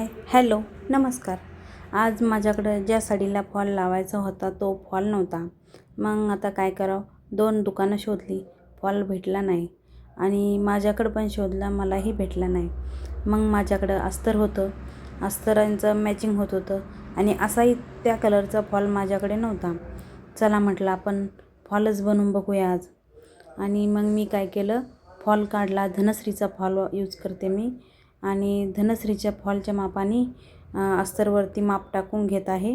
हाय. Hello नमस्कार. आज माझ्याकडं ज्या साडीला फॉल लावायचा होता तो फॉल नव्हता. मग आता काय करावं? दोन दुकानं शोधली फॉल भेटला नाही. आणि माझ्याकडं पण शोधला मलाही भेटला नाही. मग माझ्याकडं अस्तर होतं. अस्तरांचं मॅचिंग होत होतं. आणि असाही त्या कलरचा फॉल माझ्याकडे नव्हता. चला म्हटलं आपण फॉलच बनवून बघूया आज. आणि मग मी काय केलं? फॉल काढला. धनश्रीचा फॉल यूज करते मी. आणि धनश्रीच्या फॉलच्या मापाने अस्तरवरती माप टाकून घेत आहे.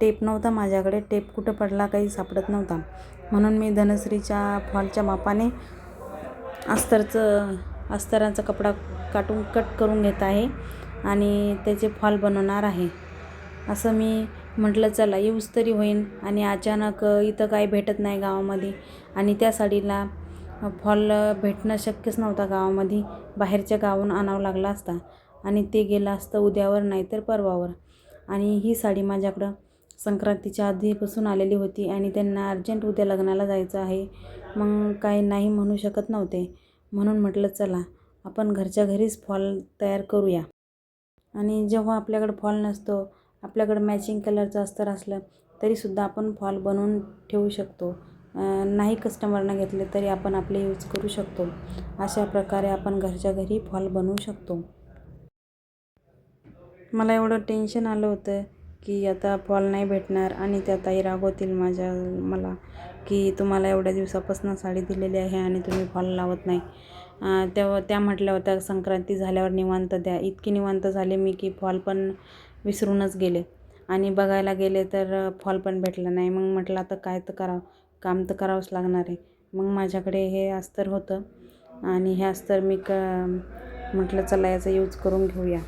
टेप नव्हता माझ्याकडे टेप कुठं पडला काही सापडत नव्हता. म्हणून मी धनश्रीच्या फॉलच्या मापाने अस्तरचं अस्तरांचा कपडा काटून कट करून घेत आहे आणि त्याचे फॉल बनवणार आहे. असं मी म्हटलं चला यूज तरी होईन आणि अचानक इथं काही भेटत नाही गावामध्ये आणि त्या साडीला फॉल भेटणं शक्यच नव्हता गावामध्ये. बाहेरच्या गावाहून आणावं लागला असता आणि ते गेलं असतं उद्यावर नाही तर परवावर. आणि ही साडी माझ्याकडं संक्रांतीच्या आधीपासून आलेली होती आणि त्यांना अर्जंट उद्या लग्नाला जायचं आहे. मग काही नाही म्हणू शकत नव्हते. म्हणून म्हटलं चला आपण घरच्या घरीच फॉल तयार करूया. आणि जेव्हा आपल्याकडं फॉल नसतो आपल्याकडं मॅचिंग कलरचं अस्तर असलं तरीसुद्धा आपण फॉल बनवून ठेवू शकतो. नाही कस्टमरनं घेतले तरी आपण आपले यूज करू शकतो. अशा प्रकारे आपण घरच्या घरी फॉल बनवू शकतो. मला एवढं टेन्शन आलं होतं की आता फॉल नाही भेटणार आणि त्या ताई रागवतील माझ्या मला की तुम्हाला एवढ्या दिवसापासून साडी दिलेली आहे आणि तुम्ही फॉल लावत नाही. तेव्हा त्या म्हटल्या होत्या संक्रांती झाल्यावर निवांत द्या. इतकी निवांत झाले मी की फॉल पण विसरूनच गेले. आणि बघायला गेले तर फॉल पण भेटला नाही. मग म्हटलं आता काय तर करावं. काम तर करावंच लागणार आहे. मग माझ्याकडे हे अस्तर होतं आणि हे अस्तर मी क म्हटलं चला याचा यूज करून घेऊया.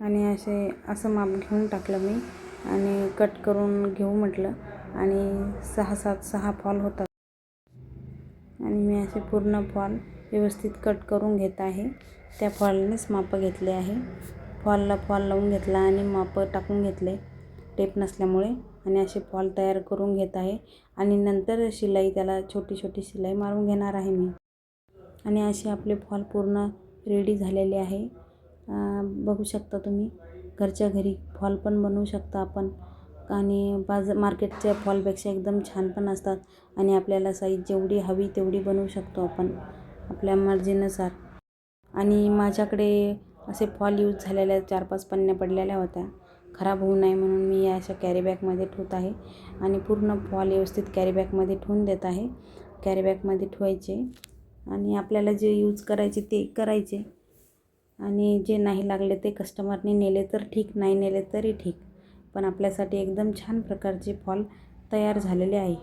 आणि असे असं माप घेऊन टाकलं मी आणि कट करून घेऊ म्हटलं आणि सहा सात सहा फॉल होतात. आणि मी असे पूर्ण फॉल व्यवस्थित कट करून घेत आहे. त्या फॉलनेच मापं घेतले आहे. फॉलला फॉल लावून घेतला आणि मापं टाकून घेतले. टेप नसल्यामुळे आणि असे फॉल तयार करून घेत आहे. आणि नंतर शिलाई त्याला छोटी छोटी शिलाई मारून घेणार आहे मी. आणि असे आपले फॉल पूर्ण रेडी झालेले आहे. बघू शकता तुम्ही घरच्या घरी फॉल पण बनवू शकता आपण. आणि बाज मार्केटच्या फॉलपेक्षा एकदम छान पण असतात. आणि आपल्याला साईज जेवढी हवी तेवढी बनवू शकतो आपण आपल्या मर्जीनुसार. आणि माझ्याकडे असे फॉल यूज झालेल्या चार पाच पन्न्या पडलेल्या होत्या. खराब होऊ नये म्हणून मी या अशा कॅरीबॅगमध्ये ठेवत आहे. आणि पूर्ण फॉल व्यवस्थित कॅरीबॅगमध्ये ठेवून देत आहे. कॅरीबॅगमध्ये ठेवायचे. आणि आपल्याला जे यूज करायचे ते करायचे. आणि जे नाही लागले ते कस्टमरने नेले तर ठीक नाही नेले तरी ठीक. पण आपल्यासाठी एकदम छान प्रकारचे फॉल तयार झालेले आहे.